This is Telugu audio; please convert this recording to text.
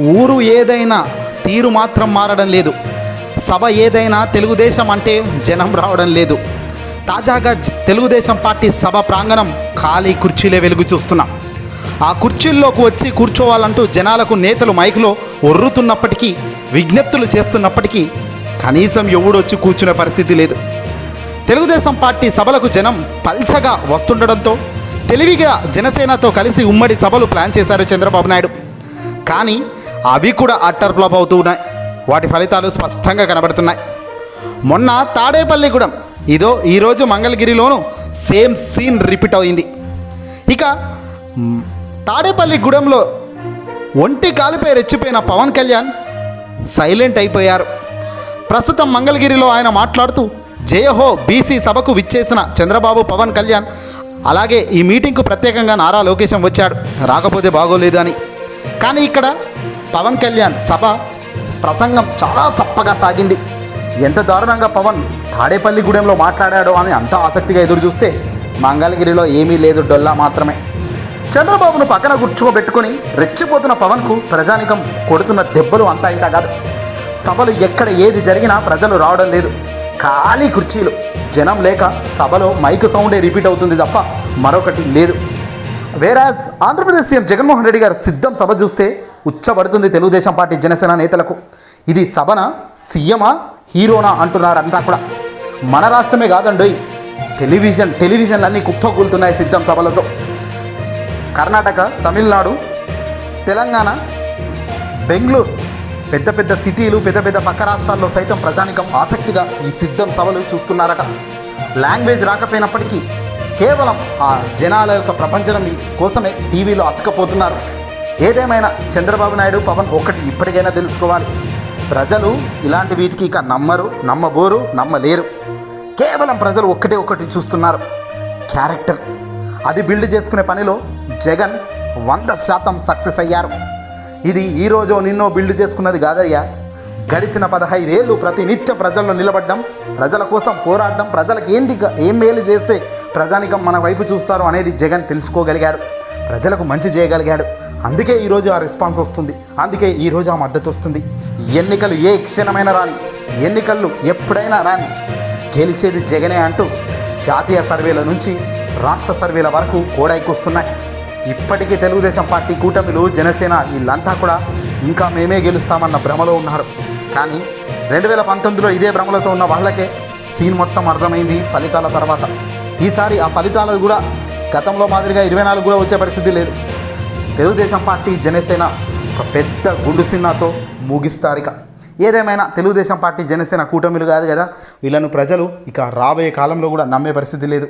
ఊరు ఏదైనా తీరు మాత్రం మారడం లేదు. సభ ఏదైనా తెలుగుదేశం అంటే జనం రావడం లేదు. తాజాగా తెలుగుదేశం పార్టీ సభ ప్రాంగణం ఖాళీ కుర్చీలే వెలుగు చూస్తున్నాం. ఆ కుర్చీల్లోకి వచ్చి కూర్చోవాలంటూ జనాలకు నేతలు మైకులో ఒర్రుతున్నప్పటికీ విజ్ఞప్తులు చేస్తున్నప్పటికీ కనీసం ఎవడొచ్చి కూర్చునే పరిస్థితి లేదు. తెలుగుదేశం పార్టీ సభలకు జనం పల్చగా వస్తుండడంతో తెలివిగా జనసేనతో కలిసి ఉమ్మడి సభలు ప్లాన్ చేశారు చంద్రబాబు నాయుడు. కానీ అవి కూడా అట్టర్ ఫ్లాప్ అవుతూ ఉన్నాయి. వాటి ఫలితాలు స్పష్టంగా కనబడుతున్నాయి. మొన్న తాడేపల్లిగూడెం ఇదో ఈరోజు మంగళగిరిలోనూ సేమ్ సీన్ రిపీట్ అయింది. ఇక తాడేపల్లిగూడెంలో ఒంటి కాలిపై రెచ్చిపోయిన పవన్ కళ్యాణ్ సైలెంట్ అయిపోయారు. ప్రస్తుతం మంగళగిరిలో ఆయన మాట్లాడుతూ జయహో బీసీ సభకు విచ్చేసిన చంద్రబాబు పవన్ కళ్యాణ్ అలాగే ఈ మీటింగ్కు ప్రత్యేకంగా నారా లోకేశం వచ్చాడు. రాకపోతే బాగోలేదు అని కానీ ఇక్కడ పవన్ కళ్యాణ్ సభ ప్రసంగం చాలా సప్పగా సాగింది. ఎంత దారుణంగా పవన్ తాడేపల్లిగూడెంలో మాట్లాడాడో అని అంత ఆసక్తిగా ఎదురు చూస్తే మంగళగిరిలో ఏమీ లేదు డొల్లా మాత్రమే. చంద్రబాబును పక్కన కూర్చోబెట్టుకొని రెచ్చిపోతున్న పవన్కు ప్రజానికం కొడుతున్న దెబ్బలు అంతా ఇంత కాదు. సభలు ఎక్కడ ఏది జరిగినా ప్రజలు రావడం లేదు. ఖాళీ కుర్చీలు. జనం లేక సభలో మైక్ సౌండే రిపీట్ అవుతుంది తప్ప మరొకటి లేదు. వేరాజ్ ఆంధ్రప్రదేశ్ సీఎం జగన్మోహన్ రెడ్డి గారు సిద్ధం సభ చూస్తే ఉచ్చబడుతుంది తెలుగుదేశం పార్టీ జనసేన నేతలకు. ఇది సభన సీఎమా హీరోనా అంటున్నారంతా కూడా. మన రాష్ట్రమే కాదండోయ్ టెలివిజన్ టెలివిజన్లన్నీ కుప్పకూలుతున్నాయి సిద్ధం సభలతో. కర్ణాటక తమిళనాడు తెలంగాణ బెంగళూరు పెద్ద పెద్ద సిటీలు పెద్ద పెద్ద పక్క రాష్ట్రాల్లో సైతం ప్రజానికం ఆసక్తిగా ఈ సిద్ధం సభలు చూస్తున్నారట. లాంగ్వేజ్ రాకపోయినప్పటికీ కేవలం ఆ జనాల యొక్క ప్రపంచం కోసమే టీవీలో అతకపోతున్నారు ఏదేమైనా చంద్రబాబు నాయుడు పవన్ ఒక్కటి ఇప్పటికైనా తెలుసుకోవాలి. ప్రజలు ఇలాంటి వీటికి ఇక నమ్మరు నమ్మబోరు నమ్మలేరు. కేవలం ప్రజలు ఒక్కటే ఒక్కటి చూస్తున్నారు. క్యారెక్టర్. అది బిల్డ్ చేసుకునే పనిలో జగన్ వంద శాతం సక్సెస్ అయ్యారు. ఇది ఈ రోజు నిన్నో బిల్డ్ చేసుకున్నది కాదయ్యా. గడిచిన పదహైదేళ్ళు ప్రతి నిత్య ప్రజల్లో నిలబడ్డం ప్రజల కోసం పోరాడడం ప్రజలకు ఏంది ఏం మేలు చేస్తే ప్రజానికం మన వైపు చూస్తారు అనేది జగన్ తెలుసుకోగలిగాడు. ప్రజలకు మంచి చేయగలిగాడు. అందుకే ఈరోజు ఆ రెస్పాన్స్ వస్తుంది. అందుకే ఈరోజు ఆ మద్దతు వస్తుంది. ఎన్నికలు ఏ క్షణమైన రాని ఎన్నికలు ఎప్పుడైనా రాని గెలిచేది జగనే అంటూ జాతీయ సర్వేల నుంచి రాష్ట్ర సర్వేల వరకు కోడైకొస్తున్నాయి ఇప్పటికీ తెలుగుదేశం పార్టీ కూటమిలు జనసేన వీళ్ళంతా కూడా ఇంకా మేమే గెలుస్తామన్న భ్రమలో ఉన్నారు. కానీ రెండు వేల పంతొమ్మిదిలో ఇదే భ్రమలతో ఉన్న వాళ్ళకే సీన్ మొత్తం అర్థమైంది ఫలితాల తర్వాత. ఈసారి ఆ ఫలితాలు కూడా గతంలో మాదిరిగా ఇరవై నాలుగు కూడా వచ్చే పరిస్థితి లేదు. తెలుగుదేశం పార్టీ జనసేన ఒక పెద్ద గుండు సిన్నాతో ముగిస్తారు ఇక ఏదేమైనా తెలుగుదేశం పార్టీ జనసేన కూటమిలు కాదు కదా వీళ్ళను ప్రజలు ఇక రాబోయే కాలంలో కూడా నమ్మే పరిస్థితి లేదు.